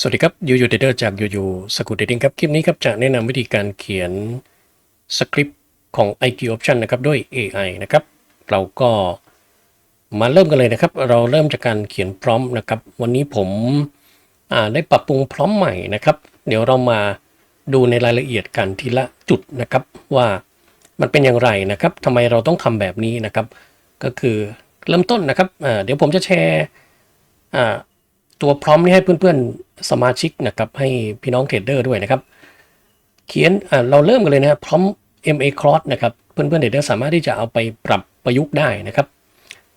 สวัสดีครับยูยูเดเดอร์จากยูยูสกูเดดิ้งครับ คลิปนี้ครับจะแนะนำวิธีการเขียนสคริปต์ของ IQ Option นะครับด้วย AI นะครับ เราก็มาเริ่มกันเลยนะครับ เราเริ่มจากการเขียนพร้อมนะครับ วันนี้ผมได้ปรับปรุงพร้อมใหม่นะครับ เดี๋ยวเรามาดูในรายละเอียดกันทีละจุดนะครับ ว่ามันเป็นอย่างไรนะครับทำไมเราต้องทำแบบนี้นะครับ ก็คือเริ่มต้นนะครับเดี๋ยวผมจะแชร์ ตัวพร้อมนี้ให้เพื่อนๆสมาชิกนะครับให้พี่น้องเทรดเดอร์ด้วยนะครับ เขียนเราเริ่มกันเลยนะครับพร้อม MA Cross นะครับเพื่อนๆเทรดเดอร์สามารถที่จะเอาไปปรับประยุกต์ได้นะครับ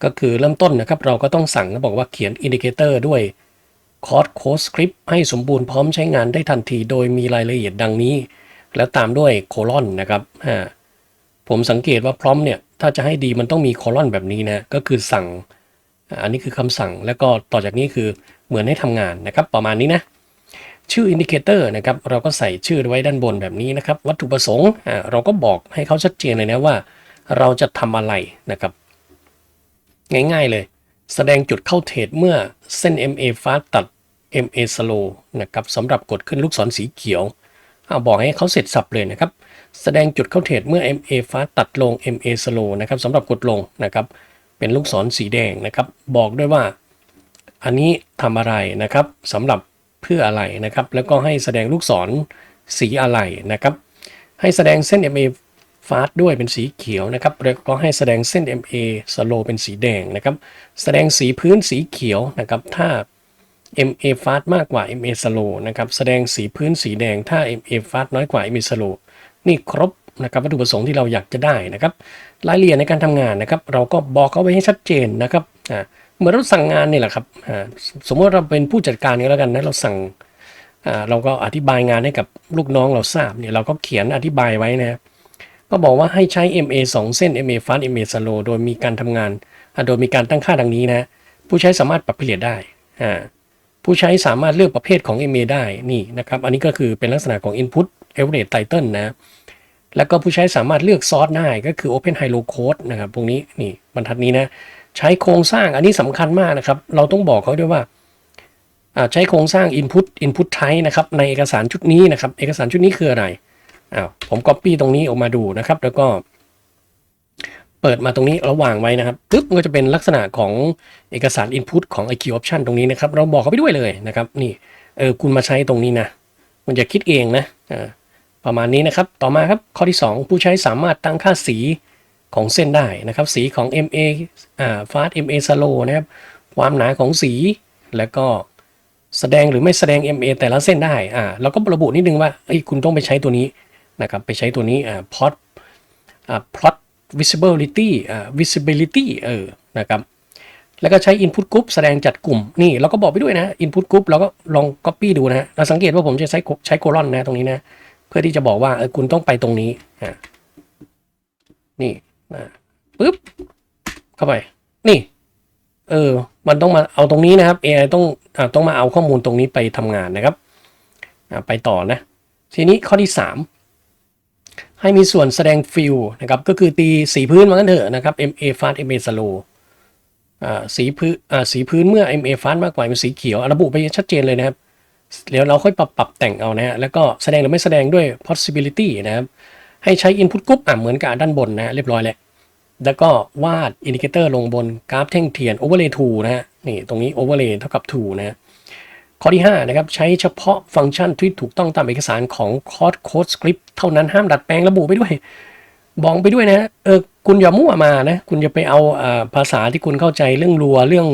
ก็คือเริ่มต้นนะครับเราก็ต้องสั่งนะบอกว่าเขียนอินดิเคเตอร์ด้วยคอร์สโค้ดสคริปต์ให้สมบูรณ์พร้อมใช้งานได้ทันที โดยมีรายละเอียดดังนี้ แล้วตามด้วยโคลอนนะครับผมสังเกตว่าพร้อมเนี่ยถ้าจะให้ดีมันต้องมีโคลอนแบบนี้นะก็คือสั่ง อันนี้คือคำสั่งแล้วก็ต่อจากนี้คือเหมือนให้ทำงานนะครับ ประมาณนี้นะชื่ออินดิเคเตอร์นะครับเราก็ใส่ชื่อไว้ด้านบนแบบนี้นะครับ วัตถุประสงค์เราก็บอกให้เขาชัดเจนเลยนะว่า เราจะทำอะไรนะครับ ง่ายๆเลย แสดงจุดเข้าเทรดเมื่อเส้น MA fast ตัด MA slow นะครับสำหรับกดขึ้นลูกศรสีเขียวเอาบอกให้เขาเสร็จสับเลยนะครับ แสดงจุดเข้าเทรดเมื่อ MA fast ตัดลง MA slow นะครับสำหรับกดลงนะครับ เป็นลูกศรสีแดงนะครับ บอกด้วยว่าอันนี้ทำอะไรนะครับสำหรับเพื่ออะไรนะครับ แล้วก็ให้แสดงลูกศรสีอะไรนะครับ ให้แสดงเส้น MA fast ด้วยเป็นสีเขียวนะครับแล้วก็ให้แสดงเส้น MA slow เป็นสีแดงนะครับ แสดงสีพื้นสีเขียวนะครับ ถ้า MA fast มากกว่า MA slow นะครับ แสดงสีพื้นสีแดง ถ้า MA fast น้อยกว่า MA slow นี่ครบ นะครับวัตถุประสงค์ที่เราอยากจะได้นะครับรายละเอียดในการทำงานนะครับ เราก็บอกเขาไว้ให้ชัดเจนนะครับอ่าเหมือนเราสั่งงานนี่แหละครับอ่าสมมติเราเป็นผู้จัดการก็แล้วกันนะเราสั่งอ่าเราก็อธิบายงานให้กับลูกน้องเราทราบเนี่ยเราก็เขียนอธิบายไว้นะครับก็บอกว่าให้ใช้ MA 2 เส้น MA fast MA slow โดยมีการทำงานอ่าโดยมีการตั้งค่าดังนี้นะ ผู้ใช้สามารถปรับเปลี่ยนได้อ่าผู้ใช้สามารถเลือกประเภทของ MA ได้ นี่นะครับ อันนี้ก็คือเป็นลักษณะของ input average title นะ แล้วก็ผู้ใช้สามารถเลือกซอสได้ก็คือ Open High Low Code นะครับพวกนี้นี่บรรทัดนี้นะ ใช้โครงสร้างอันนี้สำคัญมากนะครับ เราต้องบอกเขาด้วยว่าใช้โครงสร้าง Input Input Type นะครับ ในเอกสารชุดนี้นะครับ เอกสารชุดนี้คืออะไรอ้าวผม Copy ตรงนี้ออกมาดูนะครับ แล้วก็ เปิดมาตรงนี้ระวางไว้นะครับปึ๊บก็จะเป็นลักษณะของเอกสาร Input ของ IQ Option ตรงนี้นะครับ เราบอกเขาไปด้วยเลยนะครับ นี่เออคุณมาใช้ตรงนี้นะมันจะคิดเองนะอ่า ประมาณนี้นะครับ ต่อมาครับข้อที่ 2 ผู้ใช้สามารถตั้งค่าสีของเส้นได้นะครับ สีของ MA อ่า fast MA slow นะครับ ความหนาของสี แล้วก็แสดงหรือไม่แสดง MA แต่ละเส้นได้อ่าเราก็ระบุนิดนึงว่าเอ้ยคุณต้องไปใช้ตัวนี้นะครับไปใช้ตัวนี้อ่า plot อ่า plot visibility อ่า visibility เออนะครับแล้วก็ใช้ input group แสดงจัดกลุ่มนี่เราก็บอกไปด้วยนะ input group เราก็ลอง copy ดูนะฮะเราสังเกตว่าผมจะใช้ใช้โคลอนนะตรงนี้นะ เพื่อที่จะบอกว่าเออคุณต้องไปตรงนี้นี่นะปึ๊บเข้าไป นี่ เออ มันต้องมาเอาตรงนี้นะครับ AI ต้องอต้องมาเอาข้อมูลตรงนี้ไปทำงานนะครับไปต่อนะ ทีนี้ข้อที่ 3 ให้มีส่วนแสดงฟิลนะครับ ก็คือตีสีพื้นมากันเถอะนะครับ MA fast MA slow สีพื้นอ่าสีพื้นเมื่อ MA fast มากกว่าเป็นสีเขียว ระบุไปชัดเจนเลยนะครับ เดี๋ยวเราค่อยปรับปรับแต่งเอานะฮะแล้วก็แสดงหรือไม่แสดงด้วย possibility นะครับ ให้ใช้ input group อะเหมือนกับด้านบนนะฮะเรียบร้อยแล้วแล้วก็วาด indicator ลงบนกราฟแท่งเทียน overlay to นะฮะนี่ตรงนี้ overlay เท่ากับ to นะฮะข้อที่ 5 นะครับ ใช้เฉพาะฟังก์ชันที่ถูกต้องตามเอกสารของ Code Code Script เท่านั้นห้ามดัดแปลงระบุไปด้วยบอกไปด้วยนะเออคุณอย่ามั่วมานะ คุณจะไปเอาอาภาษาที่คุณเข้าใจเรื่องรัวเรื่อง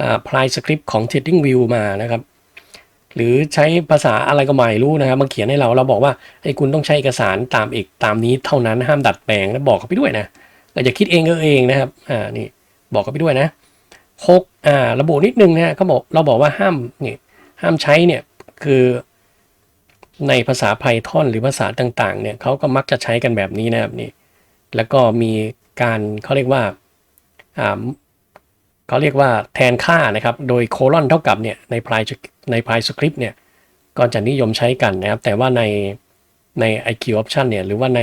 อ่า ply script ของ Trading View มานะครับ หรือใช้ภาษาอะไรก็ไม่รู้นะครับมาเขียนให้เราเราบอกว่าไอ้คุณต้องใช้เอกสารตามเอกตามนี้เท่านั้นห้ามดัดแปลงแล้วบอกเขาไปด้วยนะอย่าคิดเองก็เองนะครับอ่านี่บอกเขาไปด้วยนะหกอ่าระบุนิดนึงนะเขาบอกเราบอกว่าห้ามนี่ห้ามใช้เนี่ยคือในภาษา Python หรือภาษาต่างๆเนี่ยเขาก็มักจะใช้กันแบบนี้นะครับนี่แล้วก็มีการเขาเรียกว่าอ่า เขาเรียกว่าแทนค่านะครับ โดยโคลอนเท่ากับเนี่ยในพายในพายสคริปต์เนี่ยก็จะนิยมใช้กันนะครับ แต่ว่าในใน IQ option เนี่ยหรือว่าใน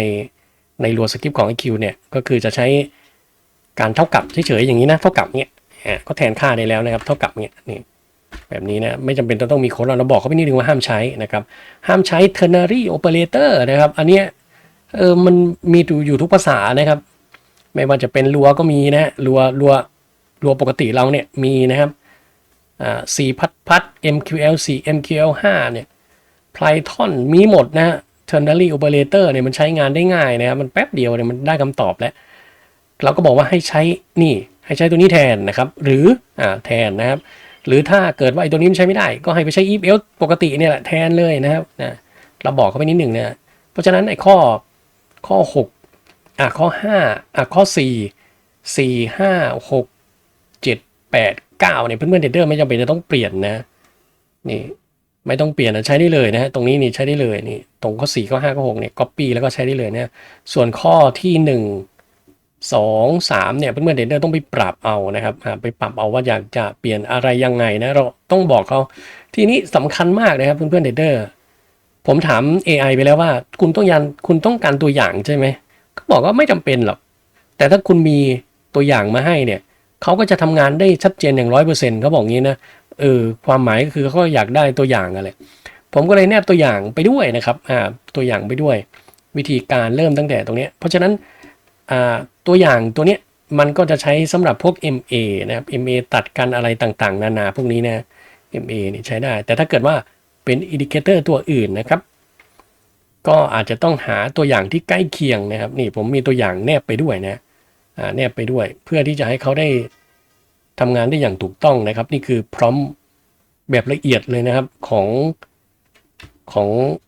ในรัวสคริปต์ของ IQ เนี่ยก็คือจะใช้การเท่ากับเฉยๆอย่างนี้นะเท่ากับเนี่ยอ่าก็แทนค่าได้แล้วนะครับ เท่ากับเนี่ยนี่แบบนี้นะไม่จำเป็นต้องมีโค้ดเราเราบอกเขาไปนิดนึงว่าห้ามใช้นะครับ ห้ามใช้ ternary operator นะครับ อันเนี้ยเออมันมีอยู่ทุกภาษานะครับ ไม่ว่าจะเป็นรัวก็มีนะรัวรัว รัวปกติเราเนี่ยมีนะครับอ่าสี่พัดพัด MQL 4 MQL 5เนี่ย Python มีหมดนะฮะ ternary operator เนี่ยมันใช้งานได้ง่ายนะครับ มันแป๊บเดียวเนี่ยมันได้คำตอบแล้ว เราก็บอกว่าให้ใช้นี่ให้ใช้ตัวนี้แทนนะครับ หรืออ่าแทนนะครับ หรือถ้าเกิดว่าไอ้ตัวนี้มันใช้ไม่ได้ ก็ให้ไปใช้ if else ปกติเนี่ยแหละแทนเลยนะครับนะเราบอกเขาไปนิดหนึ่งนะเพราะฉะนั้นไอ้ข้อข้อ 6 อะข้อ 5 อะข้อ 4 4 5 6 8 9เนี่ยเพื่อนๆเดเดอร์ไม่จำเป็นจะต้องเปลี่ยนนะ นี่ไม่ต้องเปลี่ยนนะใช้ได้เลยนะฮะตรงนี้นี่ใช้ได้เลยนี่ ตรงข้อ4ข้อ5ข้อ6เนี่ย copy แล้วก็ใช้ได้เลยเนะส่วนข้อที่1สองสามเนี่ยเพื่อนๆเดเดอร์ต้องไปปรับเอานะครับไปปรับเอาว่าอยากจะเปลี่ยนอะไรยังไงนะเราต้องบอกเขาทีนี้สำคัญมากนะครับเพื่อนๆเดเดอร์ผมถาม AI ไปแล้วว่า คุณต้องยันคุณต้องการตัวอย่างใช่ไหมเขาบอกว่าไม่จำเป็นหรอกแต่ถ้าคุณมีตัวอย่างมาให้เนี่ย เขาก็จะทำงานได้ชัดเจนอย่างร้อยเปอร์เซ็นต์เขาบอกงี้นะเออความหมายก็คือเขาอยากได้ตัวอย่างอะไรผมก็เลยแนบตัวอย่างไปด้วยนะครับอ่าตัวอย่างไปด้วย วิธีการเริ่มตั้งแต่ตรงนี้ เพราะฉะนั้นอ่าตัวอย่างตัวเนี้ยมันก็จะใช้สำหรับพวก MA นะครับ MA ตัดกันอะไรต่างๆ นานาพวกนี้นะ MA นี่ใช้ได้ แต่ถ้าเกิดว่าเป็นอินดิเคเตอร์ตัวอื่นนะครับ ก็อาจจะต้องหาตัวอย่างที่ใกล้เคียงนะครับ นี่ผมมีตัวอย่างแนบไปด้วยนะ แนบไปด้วย เพื่อที่จะให้เขาได้ทำงานได้อย่างถูกต้องนะครับ นี่คือพร้อมแบบละเอียดเลยนะครับของของ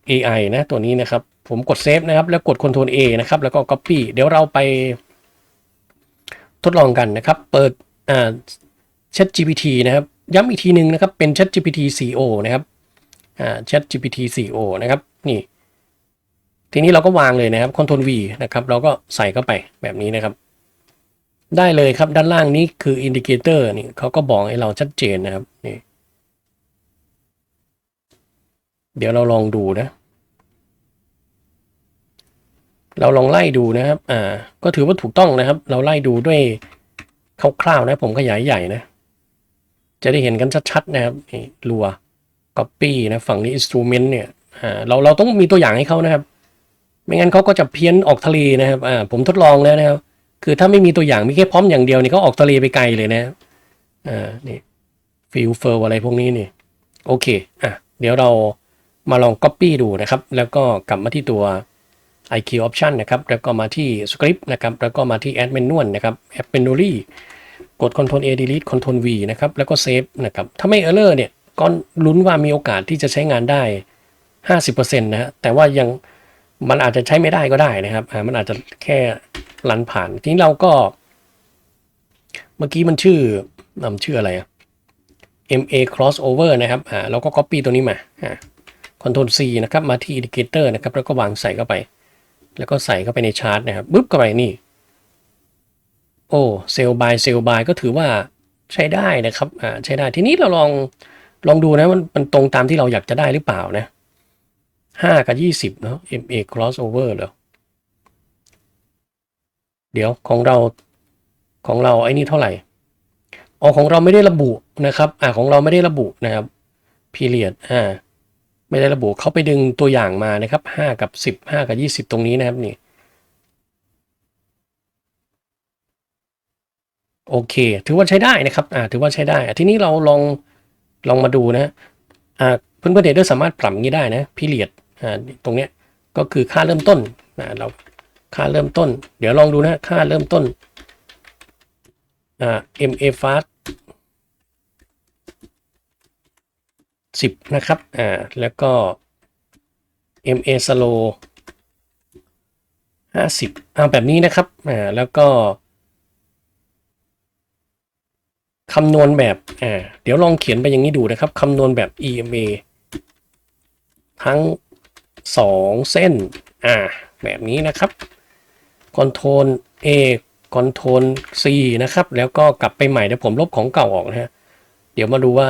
AI นะตัวนี้นะครับ ผมกดเซฟนะครับ แล้วกด Ctrl A นะครับ แล้วก็ Copy เดี๋ยวเราไปทดลองกันนะครับ เปิดอ่า Chat GPT นะครับ ย้ำอีกทีหนึ่งนะครับ เป็น Chat GPT CO นะครับอ่า Chat GPT CO นะครับ นี่ ทีนี้เราก็วางเลยนะครับ Ctrl V นะครับ เราก็ใส่เข้าไปแบบนี้นะครับ ได้เลยครับ ด้านล่างนี้คืออินดิเคเตอร์นี่เขาก็บอกให้เราชัดเจนนะครับนี่เดี๋ยวเราลองดูนะ เราลองไล่ดูนะครับ อ่า ก็ถือว่าถูกต้องนะครับ เราไล่ดูด้วยคร่าวๆนะ ผมขยายใหญ่นะ จะได้เห็นกันชัดๆนะครับนี่รัว copy นะ ฝั่งนี้ instrument เนี่ย อ่า เราเราต้องมีตัวอย่างให้เขานะครับ ไม่งั้นเขาก็จะเพี้ยนออกทะเลนะครับ อ่า ผมทดลองแล้วนะครับ คือถ้าไม่มีตัวอย่างมีแค่พร้อมอย่างเดียวนี่เขาออกทะเลไปไกลเลยนะอ่านี่ฟิลเฟอร์อะไรพวกนี้นี่โอเคอะเดี๋ยวเรามาลอง copy ดูนะครับ แล้วก็กลับมาที่ตัว IQ option นะครับ แล้วก็มาที่ script นะครับ แล้วก็มาที่ add manual นะครับ add manually กด Ctrl A delete Ctrl V นะครับ แล้วก็ save นะครับ ถ้าไม่ error เนี่ยก็ลุ้นว่ามีโอกาสที่จะใช้งานได้ 50%นะฮะแต่ว่ายัง มันอาจจะใช้ไม่ได้ก็ได้นะครับอ่ามันอาจจะแค่รันผ่าน ทีนี้เราก็ เมื่อกี้มันชื่อนำชื่ออะไรอะ MA crossover นะครับอ่าเราก็ copy ตัวนี้มาอ่า Ctrl C นะครับมาที่ indicator นะครับแล้วก็วางใส่เข้าไป แล้วก็ใส่เข้าไปในชาร์ตนะครับบึ๊บเข้าไปนี่โอ้เซลล์บายเซลล์บายก็ถือว่าใช้ได้นะครับอ่าใช้ได้ทีนี้เราลองลองดูนะมันมันตรงตามที่เราอยากจะได้หรือเปล่านะ ห้ากับยี่สิบเนาะ MA crossover เหรอ เดี๋ยวของเราของเราไอ้นี่เท่าไหร่อ๋อของเราไม่ได้ระบุนะครับ อ่าของเราไม่ได้ระบุนะครับ period อ่าไม่ได้ระบุเขาไปดึงตัวอย่างมานะครับห้ากับสิบห้ากับยี่สิบตรงนี้นะครับนี่โอเค ถือว่าใช้ได้นะครับ อ่า ถือว่าใช้ได้อะทีนี้เราลอง ลองมาดูนะ อ่า เพื่อนเพื่อนเดอร์สามารถปรับงี้ได้นะพิเรียด ตรงเนี้ยก็คือค่าเริ่มต้นอ่าเราค่าเริ่มต้น เดี๋ยวลองดูนะค่าเริ่มต้นอ่า MA fast สิบนะครับอ่าแล้วก็ MA slow ห้าสิบเอาแบบนี้นะครับอ่าแล้วก็คำนวณแบบอ่าเดี๋ยวลองเขียนไปอย่างนี้ดูนะครับคำนวณแบบ EMA ทั้ง สองเส้น อ่า แบบนี้นะครับ Ctrl A Ctrl C นะครับ แล้วก็กลับไปใหม่เดี๋ยวผมลบของเก่าออกนะฮะ เดี๋ยวมาดูว่า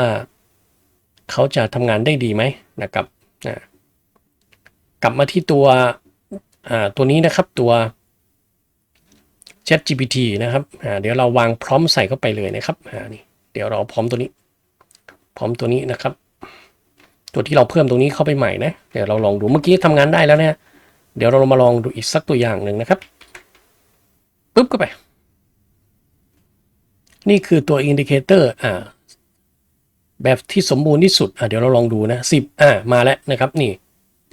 เขาจะทำงานได้ดีไหมนะครับอ่ากลับมาที่ตัวอ่าตัวนี้นะครับตัว Chat GPT นะครับ เดี๋ยวเราวางพร้อมใส่เข้าไปเลยนะครับอ่านี่ เดี๋ยวเราพร้อมตัวนี้ พร้อมตัวนี้นะครับ ตัวที่เราเพิ่มตรงนี้เข้าไปใหม่นะเดี๋ยวเราลองดูเมื่อกี้ทำงานได้แล้วนะเดี๋ยวเรามาลองดูอีกสักตัวอย่างหนึ่งนะครับปุ๊บเข้าไป นี่คือตัวอินดิเคเตอร์อ่าแบบที่สมบูรณ์ที่สุดอะเดี๋ยวเราลองดูนะสิบอ่ามาแล้วนะครับนี่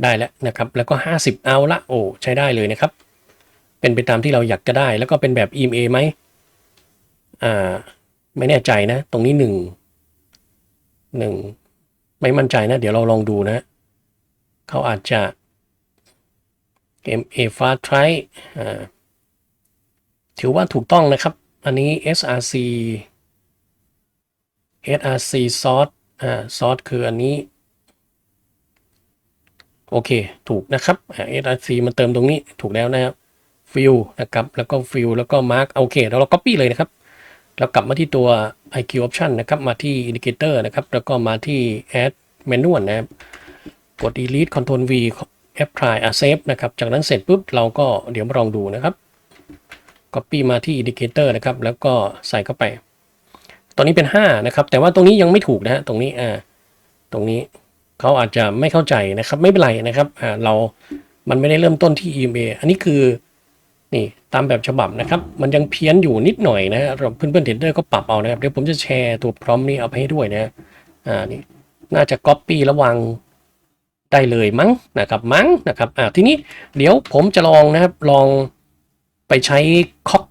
ได้แล้วนะครับ แล้วก็ห้าสิบเอาละโอ้ใช้ได้เลยนะครับ เป็นไปตามที่เราอยากจะได้ แล้วก็เป็นแบบ EMA ไหมอ่าไม่แน่ใจนะ ตรงนี้หนึ่งหนึ่ง ไม่มั่นใจนะ เดี๋ยวเราลองดูนะ เขาอาจจะ MA Fast Try อ่าถือว่าถูกต้องนะครับ อันนี้ SRC SRC Source อ่า Source คืออันนี้ โอเค ถูกนะครับอ่า SRC มันเติมตรงนี้ถูกแล้วนะครับ Fill นะครับ แล้วก็ Fill แล้วก็ Mark โอเค แล้วเรา Copy เลยนะครับ แล้วกลับมาที่ตัว IQ Option นะครับมาที่ Indicator นะครับแล้วก็มาที่ Add Manual นะครับกด Delete Control V Apply อะ Save นะครับจากนั้นเสร็จปุ๊บเราก็เดี๋ยวมาลองดูนะครับ Copy มาที่ Indicator นะครับแล้วก็ใส่เข้าไป ตอนนี้เป็น 5 นะครับ แต่ว่าตรงนี้ยังไม่ถูกนะฮะตรงนี้อ่าตรงนี้เขาอาจจะไม่เข้าใจนะครับ ไม่เป็นไรนะครับอ่าเรามันไม่ได้เริ่มต้นที่ EMA อันนี้คือ นี่ตามแบบฉบับนะครับ มันยังเพี้ยนอยู่นิดหน่อยนะเราเพื่อนๆเทรดเดอร์ก็ปรับเอานะครับ เดี๋ยวผมจะแชร์ตัวพร้อมนี้เอาไปให้ด้วยนะอ่านี่น่าจะ Copy แล้ววางได้เลยมั้งนะครับมั้งนะครับอ่าทีนี้เดี๋ยวผมจะลองนะครับลองไปใช้คอก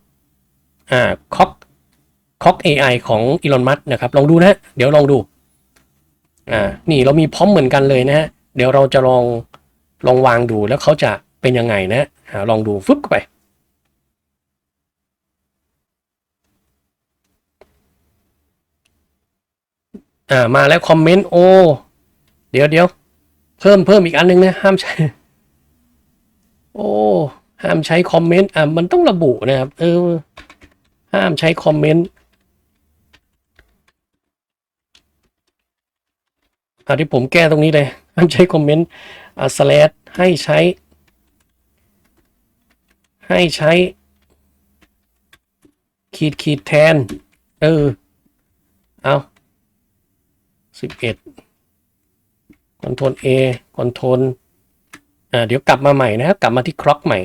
อ่าคอกคอก AI ของอีลอนมัสนะครับลองดูนะเดี๋ยวลองดูอ่านี่เรามีพร้อมเหมือนกันเลยนะฮะเดี๋ยวเราจะลองลองวางดูแล้วเขาจะเป็นยังไงนะลองดูฟึบเข้าไป อ่ามาแล้วคอมเมนต์โอ้เดี๋ยวเดี๋ยวเพิ่มเพิ่มอีกอันหนึงนะ ห้ามใช้ โอ้ห้ามใช้คอมเมนต์อ่ามันต้องระบุนะครับ เออ ห้ามใช้คอมเมนต์อ่าที่ผมแก้ตรงนี้เลย ห้ามใช้คอมเมนต์อ่าสแลดให้ใช้ ให้ใช้ ขีดขีดแทน เออ เอา สิบเอ็ดคอนโทรล A คอนโทรลอ่าเดี๋ยวกลับมาใหม่นะครับ กลับมาที่คล็อกใหม่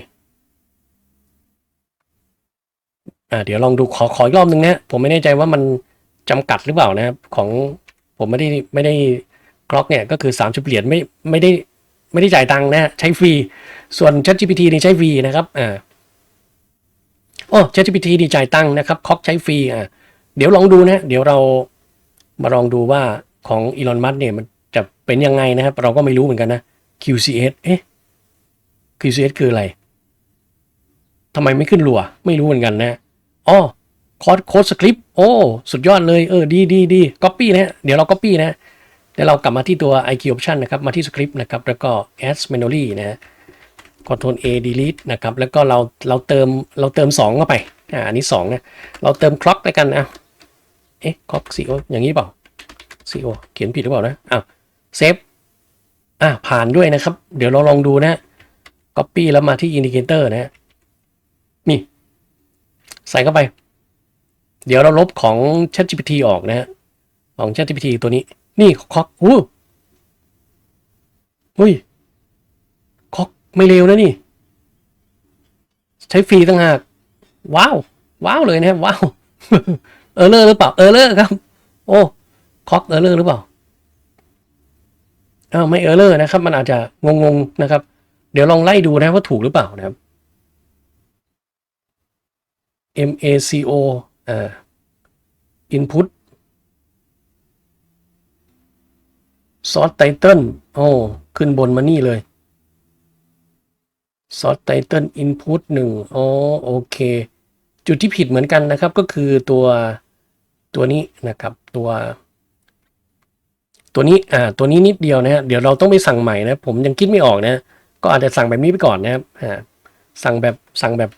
อ่าเดี๋ยวลองดูขอขออีกรอบหนึ่งนะผมไม่แน่ใจว่ามันจำกัดหรือเปล่านะครับของผมไม่ได้ไม่ได้คล็อกเนี่ยก็คือ 30 เหรียญไม่ไม่ได้ไม่ได้จ่ายตังค์นะใช้ฟรี ส่วน ChatGPT นี่ใช้ฟรีนะครับอ่าโอ้ ChatGPT นี่จ่ายตังค์นะครับคล็อกใช้ฟรีอ่าเดี๋ยวลองดูนะ เดี๋ยวเรามาลองดูว่า ของอีลอนมัสเนี่ยมันจะเป็นยังไงนะครับ เราก็ไม่รู้เหมือนกันนะ QCS เอ๊ะ QCS คืออะไรทำไมไม่ขึ้นรัว ไม่รู้เหมือนกันนะอ๋อคอดโค้ดสคริปต์โอ้ สุดยอดเลย เออ ดีดีดี copy นะฮะเดี๋ยวเรา copy นะฮะเดี๋ยวเรากลับมาที่ตัว IQ option นะครับ มาที่สคริปต์นะครับ แล้วก็ add manually นะฮะ Ctrl A delete นะครับ แล้วก็เราเราเติมเราเติม 2 เข้าไป อ่าอันนี้2นะ เราเติม clock แล้วกันนะเอ๊ะ clock CO อย่างนี้เปล่า CO เขียนผิดหรือเปล่านะอ้าวเซฟอ่าผ่านด้วยนะครับ เดี๋ยวเราลองดูนะ copy แล้วมาที่ indicator นะนี่ ใส่เข้าไป เดี๋ยวเราลบของ ChatGPT ออกนะฮะของ ChatGPT ตัวนี้ นี่คอกอู้อุ้ยคอกไม่เร็วนะนี่ ใช้ฟรีตั้งหาก ว้าว ว้าวเลยนะครับว้าว เออเลอร์หรือเปล่า เออเลอร์ครับ โอ้ คอกเออเลอร์หรือเปล่าอ้าวไม่เออเลอร์นะครับ มันอาจจะงงๆนะครับ เดี๋ยวลองไล่ดูนะว่าถูกหรือเปล่านะครับ MACO อ่า input source title โอ้ขึ้นบนมานี่เลย source title input หนึ่งอ๋อโอเค จุดที่ผิดเหมือนกันนะครับก็คือตัวตัวนี้นะครับตัว ตัวนี้อ่าตัวนี้นิดเดียวนะฮะเดี๋ยวเราต้องไปสั่งใหม่นะผมยังคิดไม่ออกนะ ก็อาจจะสั่งแบบนี้ไปก่อนนะครับอ่าสั่งแบบสั่งแบบ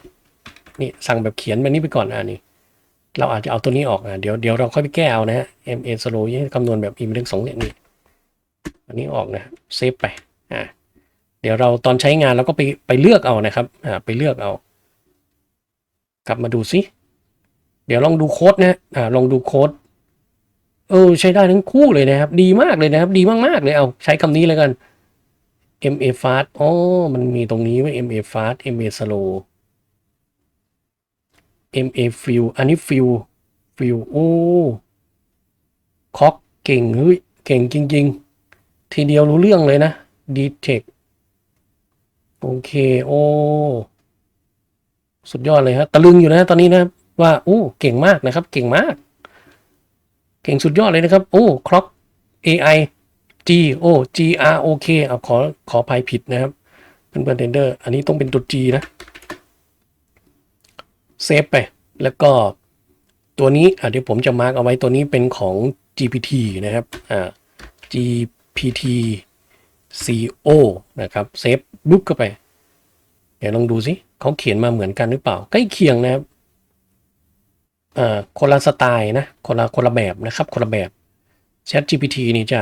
นี่สั่งแบบเขียนแบบนี้ไปก่อนอ่านี่เราอาจจะเอาตัวนี้ออกอะเดี๋ยวเดี๋ยวเราค่อยไปแก้เอานะฮะ MA slow ยี่คำนวณแบบ e เรื่องสองเนี่ยนี่อันนี้ออกนะเซฟไปอ่าเดี๋ยวเราตอนใช้งานเราก็ไปไปเลือกเอานะครับอ่าไปเลือกเอา กลับมาดูซิเดี๋ยวลองดูโค้ดนะอ่าลองดูโค้ด เออใช้ได้ทั้งคู่เลยนะครับ ดีมากเลยนะครับ ดีมากๆเลยเอาใช้คำนี้เลยกัน MA fast อ๋อ มันมีตรงนี้ไว้ MA fast MA slow MA fill อันนี้ fill fill โอ้คอกเก่งเฮ้ยเก่งจริง ๆ ทีเดียวรู้เรื่องเลยนะ detect โอเค โอ้สุดยอดเลยฮะตะลึงอยู่นะตอนนี้นะว่าโอ้เก่งมากนะครับ เก่งมาก เก่งสุดยอดเลยนะครับ โอ้คล็อก AI G O G R O K เอาขอขอภัยผิดนะครับเพื่อนๆเทนเดอร์ อันนี้ต้องเป็นตัว G นะ เซฟไป แล้วก็ตัวนี้เดี๋ยวผมจะมาร์กเอาไว้ตัวนี้เป็นของ GPT นะครับอ่า GPT CO นะครับเซฟบุ๊กเข้าไป เดี๋ยวลองดูสิเขาเขียนมาเหมือนกันหรือเปล่า ใกล้เคียงนะครับ อ่าคนละสไตล์นะคนละคนละแบบนะครับคนละแบบ Chat GPT นี่จะ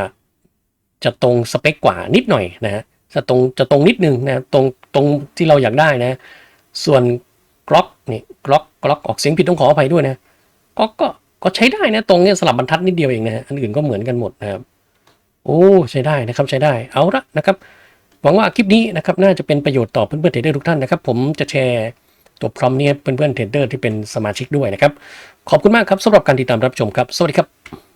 จะตรงสเปคกว่านิดหน่อยนะฮะจะตรงจะตรงนิดนึงนะตรงตรงที่เราอยากได้นะ ส่วน Grok นี่ Grok Grok ออกเสียงผิดต้องขออภัยด้วยนะก็ก็ก็ใช้ได้นะตรงเนี้ยสลับบรรทัดนิดเดียวเองนะฮะอันอื่นก็เหมือนกันหมดนะครับโอ้ใช้ได้นะครับใช้ได้เอาละนะครับหวังว่าคลิปนี้นะครับน่าจะเป็นประโยชน์ต่อเพื่อนๆเทรดเดอร์ทุกท่านนะครับ ผมจะแชร์ ตัวพร้อมนี้ให้เพื่อนๆเทรดเดอร์ที่เป็นสมาชิกด้วยนะครับ ขอบคุณมากครับสำหรับการติดตามรับชมครับ สวัสดีครับ